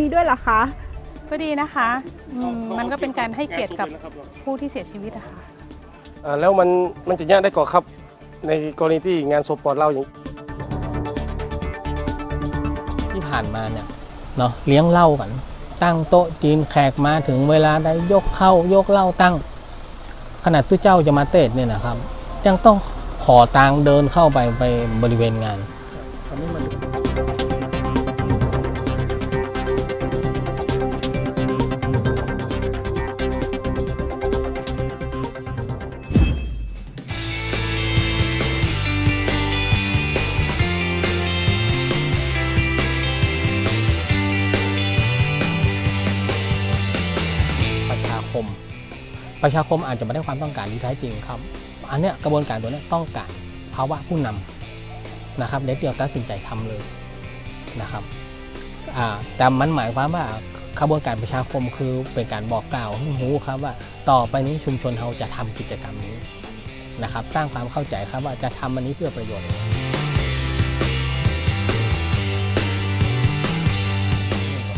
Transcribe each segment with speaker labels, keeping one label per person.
Speaker 1: มีด้วยเหรอคะ
Speaker 2: ก็ดีนะคะอืมมันก็เป็นการให้เกียรติกับผู้ที่เสียชีวิตอะค่ะ
Speaker 3: อ่าแล้วมันมันจะยากได้ก่อครับ ในกรณีที่งานศพปลอดเหล่าอย่าง
Speaker 4: ที่ผ่านมาเนี่ยเนาะเลี้ยงเหล้ากัน ตั้งโต๊ะจีนแขกมาถึงเวลาได้ยกเข้ายกเหล้าตั้ง ขนาดผู้เจ้าจะมาเตดเนี่ยนะครับ ยังต้องขอตางเดินเข้าไปไปบริเวณงาน
Speaker 3: อันนี้มัน
Speaker 4: ประชาคมอาจจะไม่ได้ความต้องการที่แท้จริงครับ อันเนี้ยกระบวนการตัวเนี้ยต้องการภาวะผู้นำนะครับเด็กเดียวตัดสินใจทำเลยนะครับแต่มันหมายความว่ากระบวนการประชาคมคือเป็นการบอกกล่าวให้รู้ครับว่าต่อไปนี้ชุมชนเราจะทำกิจกรรมนี้นะครับ สร้างความเข้าใจครับว่าจะทำอันนี้เพื่อประโยชน์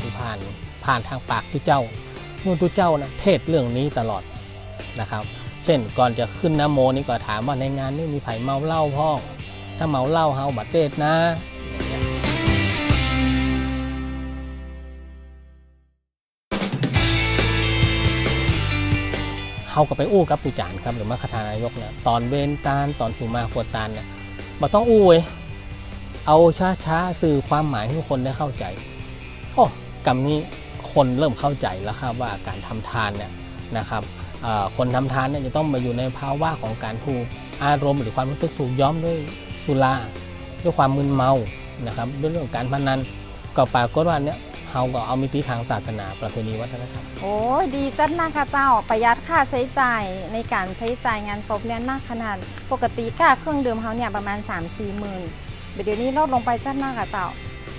Speaker 4: ที่ผ่านผ่านทางปากที่เจ้านู่นทุเจ้านะเทศเรื่องนี้ตลอด นะครับ เช่นก่อนจะขึ้นน้ำโมนี่ก็ถามว่าในงานนี่มีไผ่เมาเหล้าพ่อถ้าเมาเหล้าเฮาบัดเทศนะเฮาก็ไปอู้กับผู้จานครับหรือมาคทานายกเนี่ยตอนเวนตาลตอนถูมาขวดตาลเนี่ยบ่ต้องอู้เว้ยเอาช้าๆสื่อความหมายให้ทุกคนได้เข้าใจโอ้กรรมนี้คนเริ่มเข้าใจแล้วครับว่าการทำทานเนี่ยนะครับ คนทำทานเนี่ยจะต้องมาอยู่ในภาวะของการถูกอารมณ์หรือความรู้สึกถูกย้อมด้วยสุราด้วยความมึนเมานะครับด้วยเรื่องการพนันก็ปรากฏว่าเนี่ยเราก็เอามิติทางศาสนาประเพณีวัฒนธรรม
Speaker 5: โอ้ดีจัดนะคะเจ้าประหยัดค่าใช้จ่ายในการใช้จ่ายงานศพเนี่ยนักขนาด ปกติค่าเครื่องดื่มเขาเนี่ยประมาณ 3 4หมื่นเดี๋ยวนี้ลดลงไปจัดมากอะเจ้า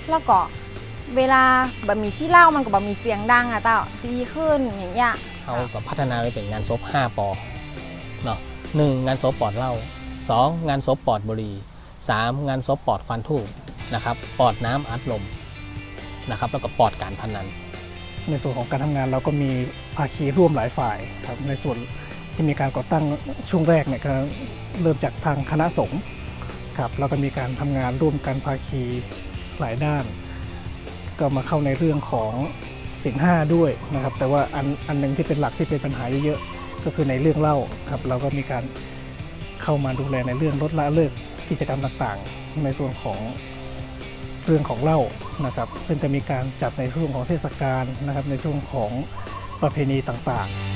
Speaker 5: แล้วก็เวลาบะหมี่ที่เล่ามันก็บะหมี่เสียงดังอะเจ้าดีขึ้นอย่างเงี้ย
Speaker 4: เขาก็พัฒนาไปเป็นงานศพ5ปอเนาะหนึ่งงานศพปลอดเหล้าสองงานศพปลอดบุหรี่สามงานศพปลอดควันทูบนะครับปลอดน้ำอัดลมนะครับแล้วก็ปลอดการพนัน
Speaker 6: ในส่วนของการทำงานเราก็มีภาคีร่วมหลายฝ่ายครับในส่วนที่มีการก่อตั้งช่วงแรกเนี่ยก็เริ่มจากทางคณะสงฆ์ครับแล้วก็มีการทำงานร่วมกันภาคีหลายด้าน ก็มาเข้าในเรื่องของ สินห้าด้วยนะครับ แต่ว่าอันอันหนึ่งที่เป็นหลักที่เป็นปัญหาเยอะๆก็คือในเรื่องเหล้าครับ เราก็มีการเข้ามาดูแลในเรื่องลดละเลิกกิจกรรมต่างๆ ในส่วนของเรื่องของเหล้านะครับ ซึ่งจะมีการจัดในช่วงของเทศกาลนะครับ ในช่วงของประเพณีต่างๆ